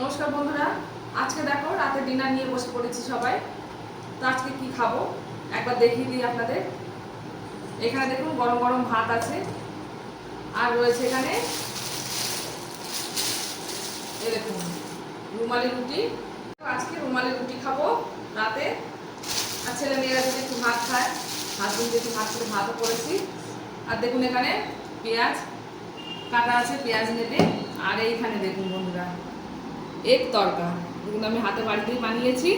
নমস্কার বন্ধুরা, আজকে দেখো রাতে ডিনার নিয়ে বসে পড়েছি সবাই। তো আজকে কি খাব? একবার দেখিয়ে দিই আপনাদের। এখানে দেখুন গরম গরম ভাত আছে। আর রয়েছে এখানে দেখুন রুমালি রুটি। আজকে রুমালি রুটি খাব রাতে। আর ছেলে মেয়েরা যদি একটু ভাত খায় হাজবেন্ড একটু ভাত করে ভাতও করেছি। আর দেখুন এখানে পেঁয়াজ, কাটা আছে, পেঁয়াজ নেবে। আর এইখানে দেখুন বন্ধুরা এক তরকা দেখুন, আমি হাতে বাড়িতেই বানিয়েছি।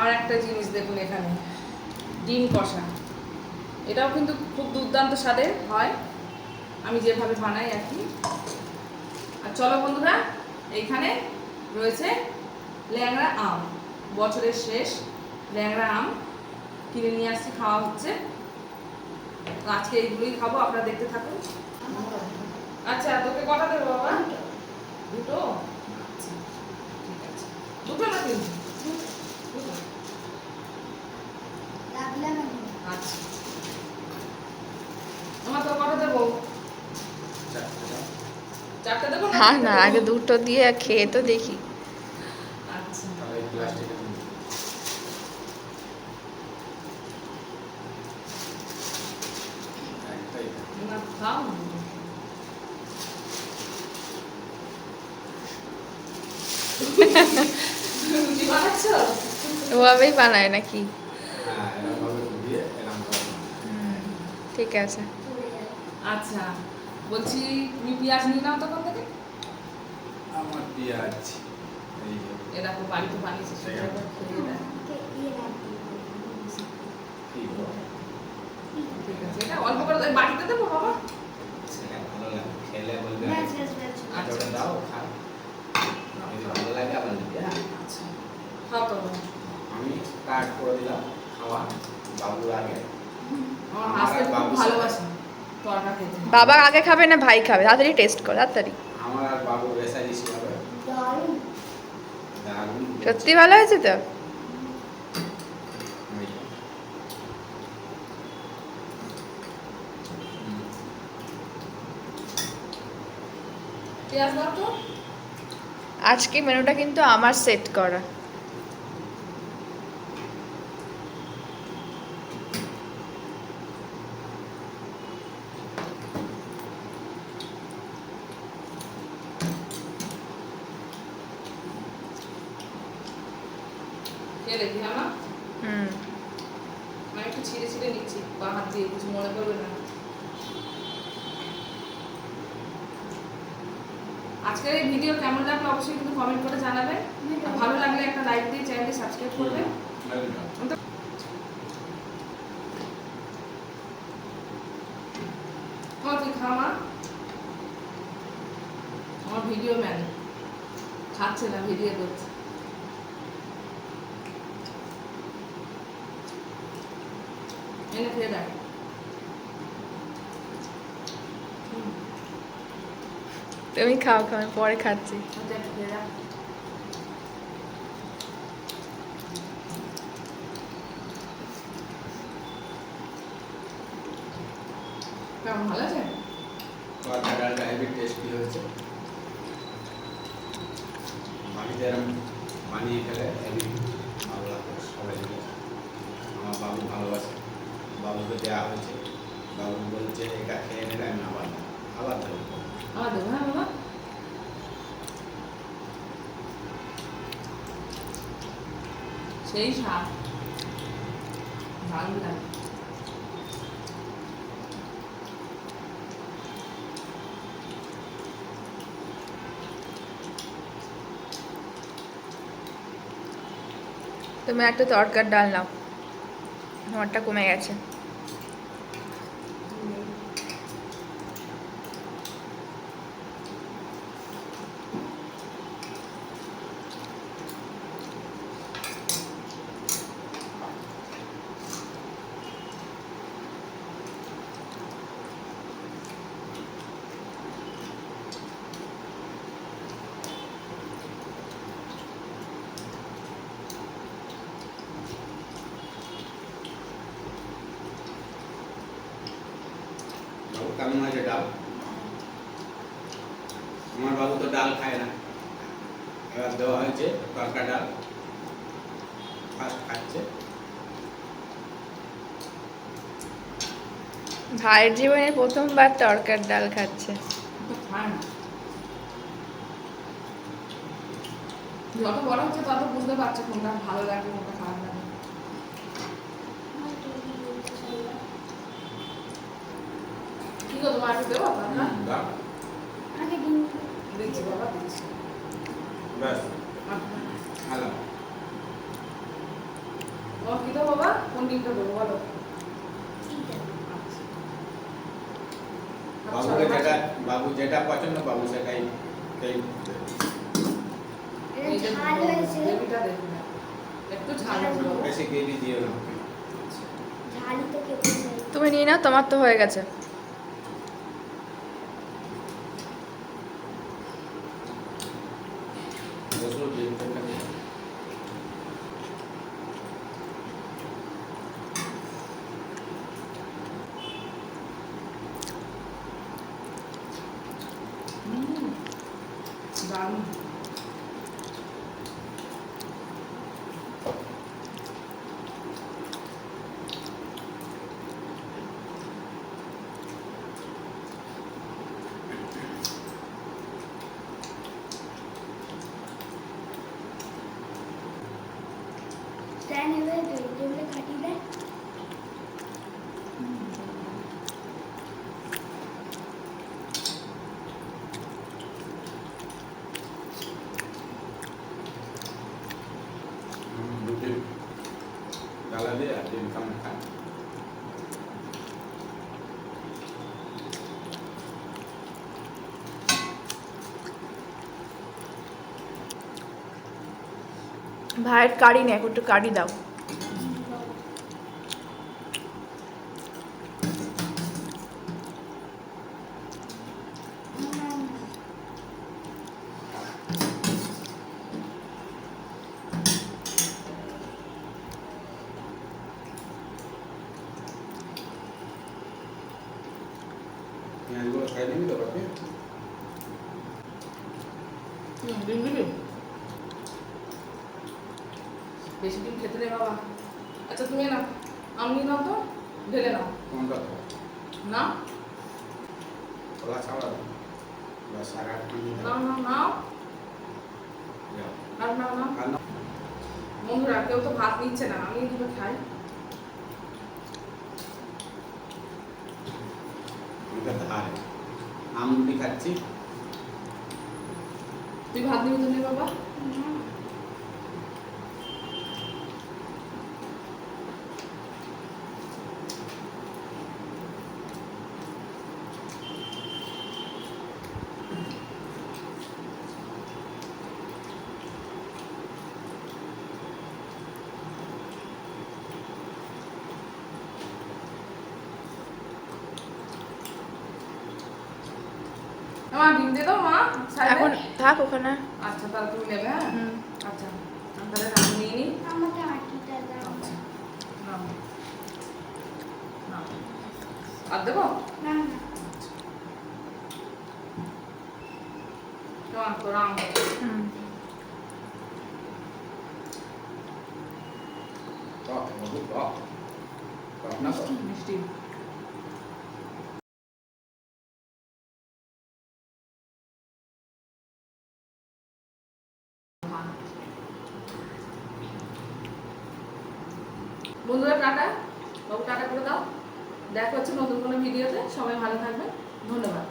আর একটা জিনিস দেখুন এখানে, ডিম কষা। এটাও কিন্তু খুব দুর্দান্ত স্বাদের হয়। আমি যেভাবে বানাই আর কি। আর চলো বন্ধুরা, এইখানে রয়েছে ল্যাংড়া আম। বছরের শেষ, ল্যাংড়া আম কিনে নিয়ে আসছি, খাওয়া হচ্ছে। আজকে এইগুলোই খাব, আপনারা দেখতে থাকুন। আচ্ছা তোকে কথা দেবো বাবা? দুটো? আচ্ছা ঠিক আছে দুটো না তিনটে দুটো আচ্ছা। আমার তো কটা দেবো? চারটে দেবো হ্যাঁ না আগে দুটো দিয়ে খেয়ে তো দেখি। আচ্ছা। না খাও না দুটো। রুটি বানাচ্ছো ওভাবেই বানায় নাকি? ঠিক আছে। আচ্ছা বলছি তুমি পেঁয়াজ নিয়ে নাও তখন থেকে। আমার পেঁয়াজ এই যে, দেখো বাড়িতে বানিয়েছে সেটা খেয়ে ঠিক আছে এটা অল্প করে বাটিতে দেবো বাবা। ভালো লাগে খেলে বলবে। আচ্ছা। দাও খাও যদি ভালো লাগে আবার নিবে হ্যাঁ? আচ্ছা আমি স্টার্ট করে দিলাম খাওয়া বাবুর আগে। বাবা আগে খাবে না ভাই খাবে? তাড়াতাড়ি টেস্ট কর তাড়াতাড়ি। আমার আর বাবু বেসারি ছিল দারুণ। সত্যি ভালো হয়েছে তো? আজকে মেনুটা কিন্তু আমার সেট করা। দেখি হ্যাঁ হুম। একটু ছিঁড়ে ছিঁড়ে নিচ্ছি বা হাত দিয়ে কিছু মনে করবে না। আজকের এই ভিডিও কেমন লাগল অবশ্যই কিন্তু কমেন্ট করে জানাবেন ভালো লাগলে একটা লাইক দিয়ে চ্যানেলটি সাবস্ক্রাইব করবেন খাওয়া আমার ভিডিও ম্যান খাচ্ছে না ভিডিও করছে। এনে খেয়ে দেখ তুমি খাও খাও আমি পরে খাচ্ছি আচ্ছা, ভালো আছে টেস্টি হয়েছে বাড়িতে বানিয়ে খেলে সবাই আমার বাবু ভালোবাসে বাবুকে দেওয়া হয়েছে। বাবু বলছে এটা খেয়ে নিলে আমি আবার আবার দেবো। হ্যাঁ বাবা। সেই স্বাদ দারুণ লাগে। তুমি একটা তরকার ডাল নাও। আমারটা কমে গেছে। কেমন হয়েছে ডাল? আমার বাবু তো ডাল খায় না। এবার দেওয়া হয়েছে তরকা ডাল। ফার্স্ট খাচ্ছে। ভাইয়ের জীবনে প্রথমবার তরকার ডাল খাচ্ছে। যত বড় হচ্ছে তত বুঝতে পারছে কোনটা ভালো লাগে কোনটা খারাপ লাগে। কি গো তোমার একটু দেবো আপনার হুম, দাও। দিচ্ছি বাবা দিচ্ছি। ব্যাস। আচ্ছা। হ্যালো তোমার কি দেবো বাবা? কোন ডিমটা দেবো বলো? আচ্ছা। বাবুকে যেটা বাবু যেটা পছন্দ বাবু সেটাই সেই চাই তুমি নিয়ে নাও তোমার তো হয়ে গেছে বসল গ্রেভিটা খাবে হুম, দারুণ স্ট্যান্ড এবার টেবিলে খাটিয়ে দেয় হুম, রুটি ডালা দিয়ে আর ডিম কাম খান ভাইয়ের কারি নেই একটু কারি দাও। পেঁয়াজগুলো খাই দিবি তো বাকি হুম, ডিম দিবি বেশি দিন খেতে নেই বাবা। আচ্ছা তুমি না আমি নাও তো ঢেলে নাও। কোনটা তো না? বন্ধুরা কেউ তো ভাত নিচ্ছে না আমি দুটো খাই। আম খাচ্ছি। তুই ভাত নিবি তো নে বাবা? আমার ডিম দিয়ে দাও মা এখন থাক ওখানে। আচ্ছা তাহলে তুমি নেবে হ্যাঁ? হুম। আচ্ছা আমি তাহলে রাম নিয়ে নিই। আমাকে আটিটা দাও। আচ্ছা আর দেবো? না না। টক মিষ্টি। বন্ধুরা, টাটা। বাবু, টাটা করে দাও। দেখা হচ্ছে নতুন কোনো ভিডিওতে। সবাই ভালো থাকবে ধন্যবাদ।